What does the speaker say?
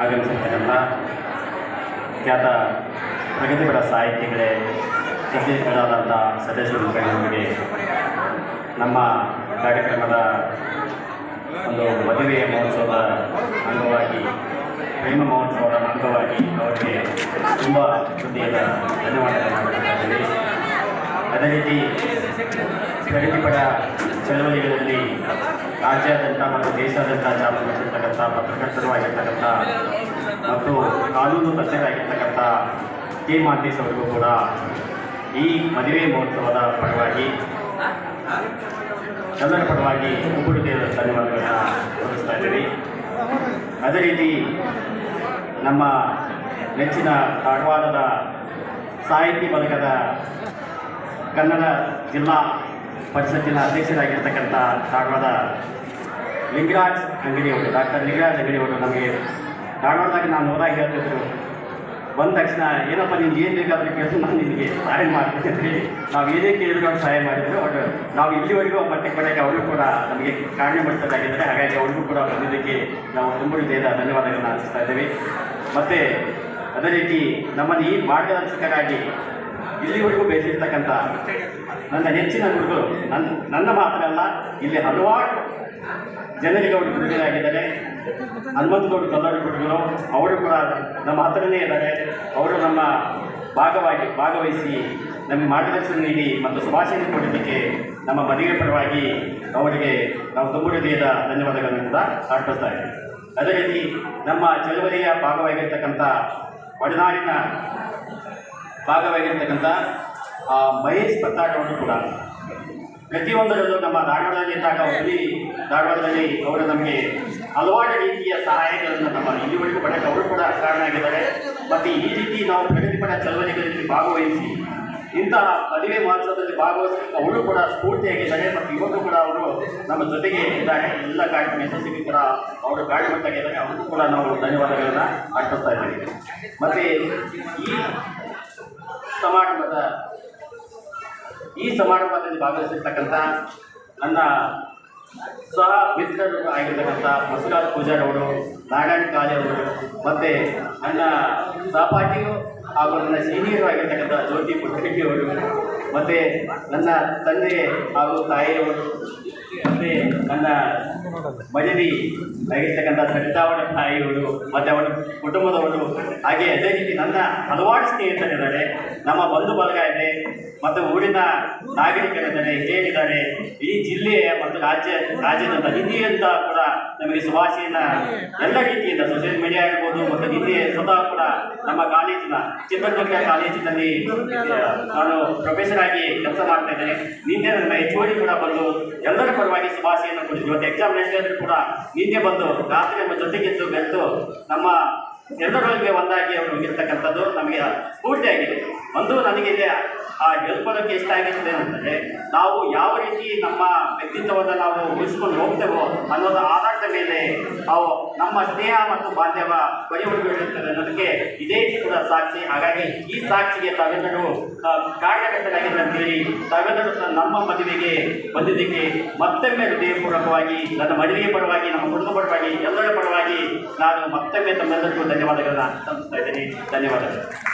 ಆಗಮಿಸಿರ್ತಕ್ಕಂಥ ಖ್ಯಾತ ಪ್ರಗತಿಪರ ಸಾಹಿತಿಗಳೇ ಪ್ರತಿಗಳಾದಂಥ ಸದಸ್ಯರು ಮುಖಂಡರಿಗೆ ನಮ್ಮ ಕಾರ್ಯಕ್ರಮದ ಒಂದು ಮದುವೆಯ ಮಹೋತ್ಸವದ ಅಂಗವಾಗಿ, ಪ್ರೇಮ ಮಹೋತ್ಸವದ ಅಂಗವಾಗಿ ಅವರಿಗೆ ತುಂಬ ಹೃದಯದ ಧನ್ಯವಾದಗಳನ್ನು ಅದೇ ರೀತಿ ಪ್ರಗತಿಪರ ಚಳವಳಿಗಳಲ್ಲಿ ರಾಜ್ಯಾದ್ಯಂತ ಮತ್ತು ದೇಶಾದ್ಯಂತ ಜಾಗೃತಿರ್ತಕ್ಕಂಥ ಪತ್ರಕರ್ತರು ಆಗಿರ್ತಕ್ಕಂಥ ಮತ್ತು ಕಾನೂನು ತಜ್ಞರಾಗಿರ್ತಕ್ಕಂಥ ಕೆ. ಮಾಂತೇಶ್ ಅವರಿಗೂ ಕೂಡ ಈ ಮದುವೆ ಮಹೋತ್ಸವದ ಪರವಾಗಿ, ಎಲ್ಲರ ಪರವಾಗಿ ಮುಗುಡುಗೆ ಧನ್ಯವಾದಗಳನ್ನು ತೋರಿಸ್ತಾ ಇದ್ದೀವಿ. ಅದೇ ರೀತಿ ನಮ್ಮ ನೆಚ್ಚಿನ ಕಾರವಾರದ ಸಾಹಿತಿ ಪದಕದ ಕನ್ನಡ ಜಿಲ್ಲಾ ಪರಿಷತ್ತಿನ ಅಧ್ಯಕ್ಷರಾಗಿರ್ತಕ್ಕಂಥ ಧಾರವಾಡ ಲಿಂಗರಾಜ್ ಅಂಗಡಿಯವರು, ಡಾಕ್ಟರ್ ಲಿಂಗರಾಜ್ ಅಂಗಡಿಯವರು ನಮಗೆ ಧಾರವಾಡದಾಗ ನಾನು ಹೋದಾಗ ಹೇಳ್ತಿದ್ರು. ಬಂದ ತಕ್ಷಣ, ಏನಪ್ಪ ನಿಮ್ಗೆ ಏನು ಬೇಕಾದರೂ ಕೇಳಿದ್ರು ನಾನು ನಿಮಗೆ ಸಹಾಯ ಮಾಡ್ತೀನಿ ಅಂತ ಹೇಳಿ ನಾವು ಏನೇ ಕೇಳಿದ್ರು ಸಹಾಯ ಮಾಡಿದ್ರು. ಅವರು ನಾವು ಇಲ್ಲಿವರೆಗೂ ಬಟ್ಟೆ ಕೊಡೋಕ್ಕೆ ಅವರು ಕೂಡ ನಮಗೆ ಕಾರಣೀಭೂತರಾಗಿದ್ದಾರೆ ಹಾಗಾಗಿ ಅವ್ರಿಗೂ ಕೂಡ ಬಂದಿದ್ದಕ್ಕೆ ನಾವು ತುಂಬ ಹೃದಯದ ಧನ್ಯವಾದಗಳನ್ನು ಅರ್ಪಿಸ್ತಾ ಇದ್ದೇವೆ. ಮತ್ತು ಅದೇ ರೀತಿ ನಮ್ಮನ್ನು ಈ ಮಾರ್ಗದರ್ಶಕರಾಗಿ ಇಲ್ಲಿವರೆಗೂ ಬೇಸಿರ್ತಕ್ಕಂಥ ನನ್ನ ನೆಚ್ಚಿನ ಗುರುಗಳು ನನ್ನ ನನ್ನ ಮಾತ್ರ ಅಲ್ಲ ಇಲ್ಲಿ ಹಲವಾರು ಜನರಿಗೆ ಅವರು ಗುರುಗಳಾಗಿದ್ದಾರೆ. ಹನುಮಂತಗೌಡ ಕಲ್ಲೂರು ಗುರುಗಳು, ಅವರು ಕೂಡ ನಮ್ಮ ಹತ್ರನೇ ಇದ್ದಾರೆ. ಅವರು ನಮ್ಮ ಭಾಗವಾಗಿ ಭಾಗವಹಿಸಿ ನಮಗೆ ಮಾರ್ಗದರ್ಶನ ನೀಡಿ ಮತ್ತು ಶುಭಾಶಯ ಕೊಡಲಿಕ್ಕೆ ನಮ್ಮ ಮದುವೆ ಪರವಾಗಿ ಅವರಿಗೆ ನಾವು ತುಂಬ ಹೃದಯದ ಧನ್ಯವಾದಗಳನ್ನು ಕೂಡ ಅರ್ಪಿಸ್ತಾ ಇದ್ದೀವಿ. ಅದೇ ರೀತಿ ನಮ್ಮ ಚಳವಳಿಯ ಭಾಗವಾಗಿರ್ತಕ್ಕಂಥ ಒಡನಾಡಿನ ಭಾಗವಾಗಿರ್ತಕ್ಕಂಥ ಆ, ಮಹೇಶ್ ಪತ್ತಾಟವನ್ನು ಅವರು ಕೂಡ ಪ್ರತಿಯೊಂದರಲ್ಲೂ ನಮ್ಮ ಧಾರವಾಡದಲ್ಲಿ ಇದ್ದಾಗ ಹುಲಿ ಧಾರವಾಡದಲ್ಲಿ ಅವರು ನಮಗೆ ಹಲವಾರು ರೀತಿಯ ಸಹಾಯಗಳನ್ನು ನಮ್ಮ ಇಲ್ಲಿವರೆಗೂ ಪಡೆಯಕ್ಕೆ ಅವರು ಕೂಡ ಕಾರಣ ಆಗಿದ್ದಾರೆ ಮತ್ತು ಈ ರೀತಿ ನಾವು ಪ್ರಗತಿಪರ ಚಳವಳಿಗಳಲ್ಲಿ ಭಾಗವಹಿಸಿ ಇಂತಹ ಮದುವೆ ಮಹೋತ್ಸವದಲ್ಲಿ ಭಾಗವಹಿಸಿ ಅವರು ಕೂಡ ಸ್ಫೂರ್ತಿಯಾಗಿದ್ದಾರೆ. ಮತ್ತು ಇವತ್ತು ಕೂಡ ಅವರು ನಮ್ಮ ಜೊತೆಗೆ ಇದ್ದಾರೆ. ಎಲ್ಲ ಕಾರ್ಯಕ್ರಮ ಯಶಸ್ವಿ ಕೂಡ ಅವರು ಕಾರ್ಯಕರ್ತಾಗಿದ್ದಾರೆ ಅವ್ರಿಗೂ ಕೂಡ ನಾವು ಧನ್ಯವಾದಗಳನ್ನು ಅರ್ಪಿಸ್ತಾ ಇದ್ದೀವಿ. ಮತ್ತು ಈ ಸಮಾರಂಭದ ಈ ಸಮಾರಂಭದಲ್ಲಿ ಭಾಗವಹಿಸಿರ್ತಕ್ಕಂಥ ನನ್ನ ಸಹ ಮಿತ್ರರು ಆಗಿರ್ತಕ್ಕಂಥ ಬಸವರಾಜ್ ಪೂಜಾರವರು ನಾರಾಯಣ ಕಾಳೆ ಅವರು, ಮತ್ತು ನನ್ನ ಸಹಪಾಠಿಯು ಹಾಗೂ ನನ್ನ ಸೀನಿಯರು ಆಗಿರ್ತಕ್ಕಂಥ ಜ್ಯೋತಿ ಪುಟ್ಟರೆಡ್ಡಿಯವರು ಮತ್ತು ನನ್ನ ತಂದೆ ಹಾಗೂ ತಾಯಿಯವರು ಮತ್ತು ನನ್ನ ಮಜಲಿ ಆಗಿರ್ತಕ್ಕಂಥ ಸರಿತಾವಣ ತಾಯಿಯವರು, ಮತ್ತು ಅವರ ಕುಟುಂಬದವರು, ಹಾಗೆ ಅದೇ ರೀತಿ ನನ್ನ ಹಲವಾರು ಸ್ನೇಹಿತರಿದ್ದಾರೆ. ನಮ್ಮ ಬಂಧು ಬಳಗ ಇದೆ, ಮತ್ತು ಊರಿನ ನಾಗರಿಕರಿದ್ದಾರೆ, ಹಿರಿಯರಿದ್ದಾರೆ. ಈ ಜಿಲ್ಲೆಯ ಮತ್ತು ರಾಜ್ಯ, ರಾಜ್ಯದ ಹಿಂದಿಯಿಂದ ಕೂಡ ನಮಗೆ ಶುಭಾಶಯನ ಎಲ್ಲ ರೀತಿಯಿಂದ ಮೀಡಿಯಾ ಇರ್ಬೋದು ಮತ್ತು ಹಿಂದೆ ಸ್ವತಃ ಕೂಡ ನಮ್ಮ ಕಾಲೇಜಿನ ಚಿತ್ರದುರ್ಗ ಕಾಲೇಜಿನಲ್ಲಿ ನಾನು ಪ್ರೊಫೆಸರ್ ಆಗಿ ಕೆಲಸ ಮಾಡ್ತಾ ಇದ್ದೇನೆ. ನಿನ್ನೆ ನನ್ನ ಎಚ್ ಕೂಡ ಬಂದು ಎಲ್ಲರ ಪರವಾಗಿ ಶುಭಾಶಯನ್ನು ಕೊಟ್ಟಿದ್ರು. ಇವತ್ತು ಎಕ್ಸಾಮ್ ನಡೆಸಿದ್ರು ಕೂಡ ನಿನ್ನೆ ಬಂದು ರಾತ್ರಿ ನಮ್ಮ ಜೊತೆಗಿದ್ದು ಬೆಳೆದು ನಮ್ಮ ಎಲ್ಲರೊಳಗೆ ಒಂದಾಗಿ ಅವರು ಇರ್ತಕ್ಕಂಥದ್ದು ನಮಗೆ ಸ್ಫೂರ್ತಿಯಾಗಿದೆ ಒಂದು ನನಗೆ ಇಲ್ಲಿ ಆ ಹೇಳ್ಕೊಳ್ಳೋಕ್ಕೆ ಇಷ್ಟ ಆಗಿರ್ತದೆ ಅಂತಂದರೆ, ನಾವು ಯಾವ ರೀತಿ ನಮ್ಮ ವ್ಯಕ್ತಿತ್ವವನ್ನು ನಾವು ಉಳಿಸ್ಕೊಂಡು ಹೋಗ್ತೇವೋ ಅನ್ನೋದು ಆಧಾರದ ಮೇಲೆ ಅವು ನಮ್ಮ ಸ್ನೇಹ ಮತ್ತು ಬಾಂಧವ ಬರಿ ಇರುತ್ತದೆ ಅನ್ನೋದಕ್ಕೆ ಇದೇ ಕೂಡ ಸಾಕ್ಷಿ. ಹಾಗಾಗಿ ಈ ಸಾಕ್ಷಿಗೆ ತಾವೆಲ್ಲರೂ ಕಾರ್ಯಕರ್ತರಾಗಿದ್ದ ಅಂತೇಳಿ ತಾವೆಲ್ಲರೂ ನಮ್ಮ ಮದುವೆಗೆ ಬಂದಿದ್ದಕ್ಕೆ ಮತ್ತೊಮ್ಮೆ ಹೃದಯಪೂರ್ವಕವಾಗಿ, ನನ್ನ ಮದುವೆಯ ಪರವಾಗಿ ನಮ್ಮ ಕುಟುಂಬ ಪರವಾಗಿ ಎಲ್ಲರ ಪರವಾಗಿ ನಾನು ಮತ್ತೊಮ್ಮೆ ತಮ್ಮೆಲ್ಲರಿಗೂ ಧನ್ಯವಾದಗಳನ್ನು ಸಲ್ಲಿಸ್ತಾ ಇದ್ದೀನಿ. ಧನ್ಯವಾದಗಳು.